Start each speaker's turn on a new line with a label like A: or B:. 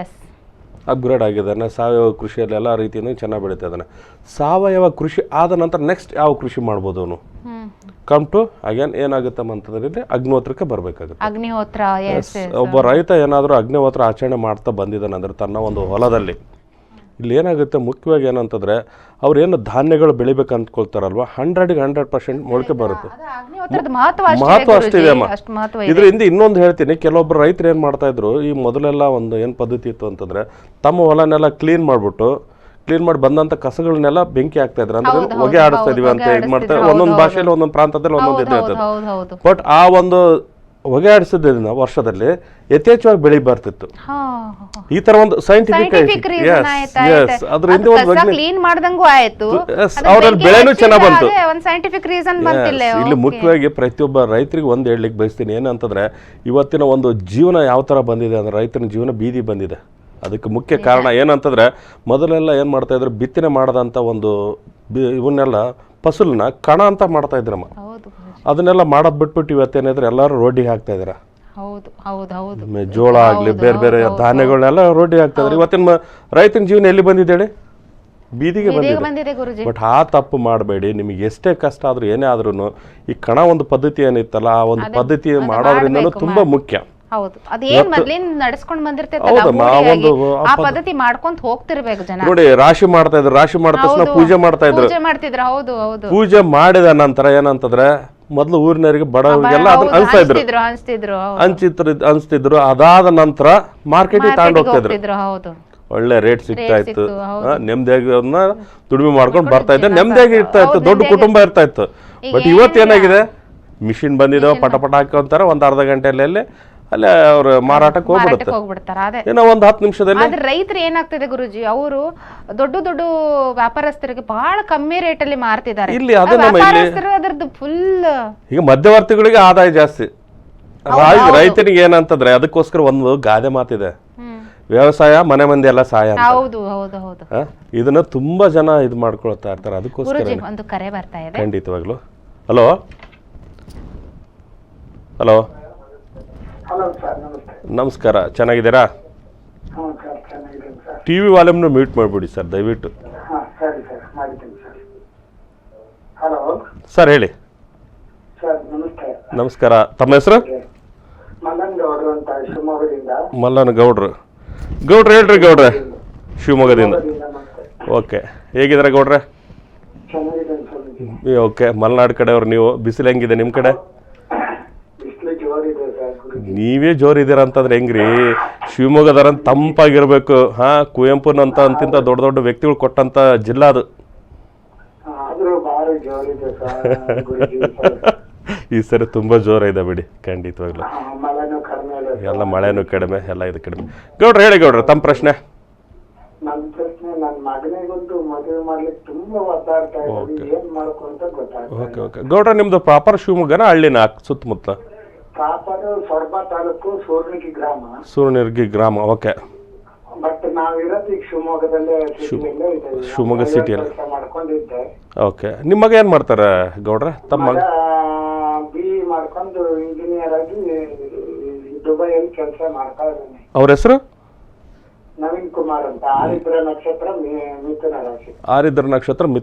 A: S
B: upgrade ಆಗಿದ್ದಾನೆ ಸಾವಯವ ಕೃಷಿಯಲ್ಲಿ ಎಲ್ಲ ರೀತಿಯಿಂದ ಚೆನ್ನಾಗಿ ಬೆಳೀತಾ ಇದ್ದಾನೆ. ಸಾವಯವ ಕೃಷಿ ಆದ ನಂತರ ನೆಕ್ಸ್ಟ್ ಯಾವ ಕೃಷಿ ಮಾಡ್ಬೋದು ಅವನು? ಕಮ್ ಟು ಅಗೇನ್ ಏನಾಗುತ್ತೆ ಅಂತಂದ್ರೆ ಅಗ್ನಿಹೋತ್ರಕ್ಕೆ ಬರಬೇಕಾಗುತ್ತೆ.
A: ಅಗ್ನಿಹೋತ್ರ
B: ಒಬ್ಬ ರೈತ ಏನಾದರೂ ಅಗ್ನಿಹೋತ್ರ ಆಚರಣೆ ಮಾಡ್ತಾ ಬಂದಿದ್ದಾನೆ ಅಂದ್ರೆ ತನ್ನ ಒಂದು ಹೊಲದಲ್ಲಿ ಇಲ್ಲಿ ಏನಾಗುತ್ತೆ? ಮುಖ್ಯವಾಗಿ ಏನಂತಂದ್ರೆ ಅವ್ರು ಏನು ಧಾನ್ಯಗಳು ಬೆಳಿಬೇಕು ಅಂದ್ಕೊಳ್ತಾರಲ್ವ? ಹಂಡ್ರೆಡ್ಗೆ ಹಂಡ್ರೆಡ್ ಪರ್ಸೆಂಟ್ ಮೊಳಕೆ ಬರುತ್ತೆ.
A: ಮಹತ್ವ ಅಷ್ಟಿದೆ
B: ಅಮ್ಮ. ಇದರಿಂದ ಇನ್ನೊಂದು ಹೇಳ್ತೀನಿ ಕೆಲವೊಬ್ರು ರೈತರು ಏನು ಮಾಡ್ತಾ ಇದ್ರು ಈ ಮೊದಲೆಲ್ಲ ಒಂದು ಏನು ಪದ್ಧತಿ ಇತ್ತು ಅಂತಂದ್ರೆ ತಮ್ಮ ಹೊಲನೆಲ್ಲ ಕ್ಲೀನ್ ಮಾಡ್ಬಿಟ್ಟು ಕ್ಲೀನ್ ಮಾಡಿ ಬಂದಂತ ಕಸಗಳನ್ನೆಲ್ಲ ಬೆಂಕಿ ಹಾಕ್ತಾ ಇದ್ರು. ಅಂದ್ರೆ ಹೊಗೆ ಆಡಿಸ್ತಾ ಇದೀವಿ ಅಂತ ಇದು ಮಾಡ್ತಾರೆ ಒಂದೊಂದು ಭಾಷೆಯಲ್ಲಿ ಒಂದೊಂದು ಪ್ರಾಂತದಲ್ಲಿ ಒಂದೊಂದು ಇದು ಇರ್ತದೆ. ಬಟ್ ಆ ಒಂದು ಹೊಗೆ ಆಡಿಸಿದ್ರಿಂದ ವರ್ಷದಲ್ಲಿ ಯಥೇಚ್ಛವಾಗಿ ಬೆಳಿ ಬರ್ತಿತ್ತು. ಈ ತರ ಒಂದು ಸೈಂಟಿಫಿಕ್ ಅದ್ರ ಹಿಂದೆ ಒಂದು
A: ಕ್ಲೀನ್ ಮಾಡ್ದಂಗೂ ಆಯ್ತು.
B: ಅವರಲ್ಲಿ ಬೆಳೆನೂ
A: ಹಚ್ಚಿದ್ರೆ
B: ಬಂತು.
A: ಸೈಂಟಿಫಿಕ್ ರೀಸನ್ ಬಂತಿಲ್ಲ.
B: ಇಲ್ಲಿ ಮುಖ್ಯವಾಗಿ ಪ್ರತಿಯೊಬ್ಬ ರೈತರಿಗೆ ಒಂದು ಹೇಳಲಿಕ್ಕೆ ಬಯಸ್ತೀನಿ. ಏನಂತಂದ್ರೆ ಇವತ್ತಿನ ಒಂದು ಜೀವನ ಯಾವ ತರ ಬಂದಿದೆ ಅಂದ್ರೆ ರೈತನ ಜೀವನ ಬೀದಿ ಬಂದಿದೆ. ಅದಕ್ಕೆ ಮುಖ್ಯ ಕಾರಣ ಏನಂತಂದ್ರೆ ಮೊದಲೆಲ್ಲ ಏನು ಮಾಡ್ತಾ ಇದ್ರು? ಬಿತ್ತನೆ ಮಾಡದಂತ ಒಂದು ಇವನ್ನೆಲ್ಲ ಫಸಲನ್ನ ಕಣ ಅಂತ ಮಾಡ್ತಾ ಇದ್ರಮ್ಮ. ಅದನ್ನೆಲ್ಲ ಮಾಡೋದು ಬಿಟ್ಬಿಟ್ಟು ಇವತ್ತೇನಿದ್ರೆ ಎಲ್ಲರೂ ರೋಡಿಗೆ ಹಾಕ್ತಾ ಇದಾರೆ
A: ಹೌದು ಹೌದು ಹೌದು.
B: ಮೆ- ಜೋಳ ಆಗಲಿ ಬೇರೆ ಬೇರೆ ಧಾನ್ಯಗಳನ್ನೆಲ್ಲ ರೋಡಿ ಹಾಕ್ತಾ ಇದ್ದಾರೆ? ಇವತ್ತಿನ ಮ- ರೈತನ ಜೀವನ ಎಲ್ಲಿ ಬಂದಿದೆ ಹೇಳಿ? ಬೀದಿಗೆ ಬಂದಿದೆ.
A: ಬಂದಿದೆ ಗುರುಜಿ.
B: ಬಟ್ ಆ ತಪ್ಪು ಮಾಡಬೇಡಿ. ನಿಮಗೆ ಎಷ್ಟೇ ಕಷ್ಟ ಆದ್ರೂ ಏನೇ ಆದ್ರೂ ಈ ಕಣ ಒಂದು ಪದ್ಧತಿ ಏನಿತ್ತಲ್ಲ ಆ ಒಂದು ಪದ್ಧತಿ ಮಾಡೋದ್ರಿಂದನೂ ತುಂಬಾ ಮುಖ್ಯ.
A: ಹೌದು. ಅದೇನ್ ಮೊದ್ಲಿಂದ ನಡ್ಸ್ಕೊಂಡ್ ಬಂದಿರ್ತೈತಲ್ಲ
B: ಹೌದಮ್ಮ, ಆ
A: ರೂಢಿಯಾಗಿ,
B: ಒಂದು
A: ಆ ಪದ್ಧತಿ ಮಾಡ್ಕೊಂತ ಹೋಗ್ತಿರ್ಬೇಕು ಜನ.
B: ನೋಡಿ ರಾಶಿ ಮಾಡ್ತಾ ಇದ್ರು ರಾಶಿ ಮಾಡಿದ ತಕ್ಷಣ
A: ಹೌದು.
B: ಪೂಜೆ ಮಾಡ್ತಾ ಇದ್ರು.
A: ಪೂಜೆ ಮಾಡ್ತಿದ್ರು ಹೌದು ಹೌದು.
B: ಪೂಜೆ ಮಾಡಿದ ನಂತರ ಏನಂತಂದ್ರೆ ಮೊದಲು ಊರಿನವರಿಗೆ ಬಡವರಿಗೆಲ್ಲ ಅದನ್ನ ಅನ್ಸ್ತಾ ಇದ್ರು.
A: ಹಂಚ್ತಿದ್ರು
B: ಹಂಚಿತ್ರ ಅನ್ಸ್ತಿದ್ರು ಅದಾದ ನಂತರ ಮಾರ್ಕೆಟಿಗೆ ತಗೊಂಡು
A: ಹೋಗ್ತಿದ್ರು. ಹೌದು.
B: ಒಳ್ಳೆ ರೇಟ್ ಸಿಗ್ತಾ ಇತ್ತು. ನೆಮ್ಮದಿಯಾಗಿ ಅದನ್ನ ದುಡಿಮೆ ಮಾಡ್ಕೊಂಡು ಬರ್ತಾ ಇದ್ದೆ. ನೆಮ್ಮದಿಯಾಗಿ ಇರ್ತಾ ಇತ್ತು. ದೊಡ್ಡ ಕುಟುಂಬ ಇರ್ತಾ ಇತ್ತು. ಬಟ್ ಇವತ್ತು ಏನಾಗಿದೆ? ಮಿಷಿನ್ ಬಂದಿದಾವ ಪಟ ಪಟ ಹಾಕೊಂತಾರ ಒಂದು ಅರ್ಧ ಗಂಟೆಯಲ್ಲಿ ಅಲ್ಲೇ ಅವ್ರ ಮಾರಾಟಕ್ಕೆ ಹೋಗ್ಬಿಡುತ್ತೆ.
A: ಹೋಗ್ಬಿಡ್ತಾರ. ಅದೇ.
B: ಏನೋ ಒಂದು ಹತ್ತು ನಿಮಿಷದಲ್ಲಿ
A: ಆದ್ರೆ ರೈತರು ಏನಾಗ್ತಿದೆ ಗುರುಜಿ? ಅವರು ದೊಡ್ಡ ದೊಡ್ಡ ವ್ಯಾಪಾರಸ್ಥರಿಗೆ ಬಹಳ ಕಮ್ಮಿ ರೇಟ್ ಅಲ್ಲಿ ಮಾರ್ತಿದ್ದಾರೆ.
B: ಇಲ್ಲಿ ಅದೇ ನಮ್ಮ ಇಲ್ಲಿ
A: ಫುಲ್
B: ಈಗ ಮಧ್ಯವರ್ತಿಗಳಿಗೆ ಆದಾಯ ಜಾಸ್ತಿ. ರೈತನಿಗೆ ಏನಂತಂದ್ರೆ ಅದಕ್ಕೋಸ್ಕರ ಒಂದು ಗಾದೆ ಮಾತಿದೆ. ವ್ಯವಸಾಯ ಮನೆ ಮಂದಿ ಎಲ್ಲ ಸಹಾಯ ಅಂತ.
A: ಹೌದು ಹೌದು ಹೌದು.
B: ಇದನ್ನ ತುಂಬಾ ಜನ ಇದು ಮಾಡ್ಕೊಳ್ತಾ ಇರ್ತಾರೆ ಅದಕ್ಕೋಸ್ಕರ
A: ಒಂದು ಕರೆ ಬರ್ತಾ ಇದೆ.
B: ಖಂಡಿತವಾಗ್ಲು. ಹಲೋ? ಹಲೋ?
C: ಹಲೋ
B: ನಮಸ್ಕಾರ ಚೆನ್ನಾಗಿದ್ದೀರಾ? ಟಿ ವಿ ವಾಲ್ಯೂಮ್ನ ಮ್ಯೂಟ್ ಮಾಡಿಬಿಡಿ ಸರ್ ದಯವಿಟ್ಟು.
C: ಹಾಂ ಸರಿ ಸರ್ ಮಾಡಿದ್ದೀನಿ ಸರ್. ಹಲೋ?
B: ಸರ್ ಹೇಳಿ.
C: ಸರ್
B: ನಮಸ್ಕಾರ. ತಮ್ಮ ಹೆಸರು?
C: ಮಲ್ಲನ್ ಗೌಡ್ರು ಅಂತ ಶಿವಮೊಗ್ಗದಿಂದ.
B: ಮಲ್ಲನ ಗೌಡ್ರು. ಗೌಡ್ರು ಹೇಳ್ರಿ ಗೌಡ್ರೆ. ಶಿವಮೊಗ್ಗದಿಂದ. ಓಕೆ. ಹೇಗಿದ್ದಾರೆ ಗೌಡ್ರೆ?
C: ಚೆನ್ನಾಗಿದ್ದೀನಿ ಸ್ವಾಮೀಜಿ.
B: ಓಕೆ. ಮಲೆನಾಡು ಕಡೆಯವ್ರು ನೀವು. ಬಿಸಿಲು ಹೆಂಗಿದೆ ನಿಮ್ಮ ಕಡೆ?
C: ಬಿಸಿಲು ಜೋರಿದೆ ಸರ್
B: ನೀವೇ ಜೋರಿದ್ದೀರ ಅಂತಂದ್ರೆ ಹೆಂಗ್ರಿ? ಶಿವಮೊಗ್ಗದರ ತಂಪಾಗಿರ್ಬೇಕು. ಹಾ ಕುವೆಂಪುನಂತ ಅಂತಿಂತ ದೊಡ್ಡ ದೊಡ್ಡ ವ್ಯಕ್ತಿಗಳು ಕೊಟ್ಟಂತ ಜಿಲ್ಲಾ ಅದು.
C: ಆದರೂ ಭಾರಿ ಜೋರಿದೆ ಸರ್ ಗುರುಜಿ. ಸರ್
B: ಈ ಸರಿ ತುಂಬಾ ಜೋರ ಇದೆ ಬಿಡಿ ಖಂಡಿತವಾಗ್ಲು.
C: ಹಾ, ಮಳೆನೂ ಕಡಿಮೆ ಇದೆ ಸರ್.
B: ಎಲ್ಲ ಮಳೆನೂ ಕಡಿಮೆ ಎಲ್ಲ ಇದು ಕಡಿಮೆ. ಗೌಡ್ರ ಹೇಳಿ ಗೌಡ್ರ ತಮ್ಮ ಪ್ರಶ್ನೆ.
C: ನನ್ನ ಪ್ರಶ್ನೆ ನನ್ನ ಮಗನಿಗೊಂದು ಮದುವೆ ಮಾಡ್ಲಿಕ್ಕೆ ತುಂಬಾ ಒದ್ದಾಡ್ತಾ ಇದ್ದೀನಿ. ಏನ್ ಮಾಡ್ಕೊ ಅಂತ ಗೊತ್ತಾಗ್ತಾ
B: ಓಕೆ ಓಕೆ ಗೌಡ್ರ ನಿಮ್ದು ಪ್ರಾಪರ್ ಶಿವಮೊಗ್ಗನ ಹಳ್ಳಿನ ಸುತ್ತಮುತ್ತ
C: ಕಾಪರು ಸೊರಬ ತಾಲೂಕು ಸೂರ್ಣಿಗಿ ಗ್ರಾಮ.
B: ಸೂರ್ಯನಿರ್ಗಿ ಗ್ರಾಮ ಓಕೆ
C: ಬಟ್ ನಾವಿರೋದು ಈಗ ಶಿವಮೊಗ್ಗದಲ್ಲೇ ಸಿಟಿಯಲ್ಲೇ ಇದ್ದೇವೆ.
B: ಶಿವಮೊಗ್ಗ ಸಿಟಿಯಲ್ಲಿ.
C: ಕೆಲಸ ಮಾಡ್ಕೊಂಡಿದ್ದೆ.
B: ಓಕೆ ನಿಮ್ಮ ಮಗ ಏನು ಮಾಡ್ತಾರೆ ಗೌಡ್ರ? ತಮ್ಮ ಮಗ
C: ಮಾಡ್ಕೊಂಡು ಇಂಜಿನಿಯರ್ ಆಗಿ ದುಬೈಯಲ್ಲಿ ಕೆಲಸ ಮಾಡ್ತಾ ಇದ್ದೀನಿ.
B: ಅವ್ರ ಹೆಸರು?
C: ನವೀನ್ ಕುಮಾರ್ ಅಂತ. ಆರಿದ್ರ ನಕ್ಷತ್ರ ಮಿ- ಮಿಥುನ ರಾಶಿ.
B: ಆರಿದ್ರ ನಕ್ಷತ್ರ ಮಿಥುನ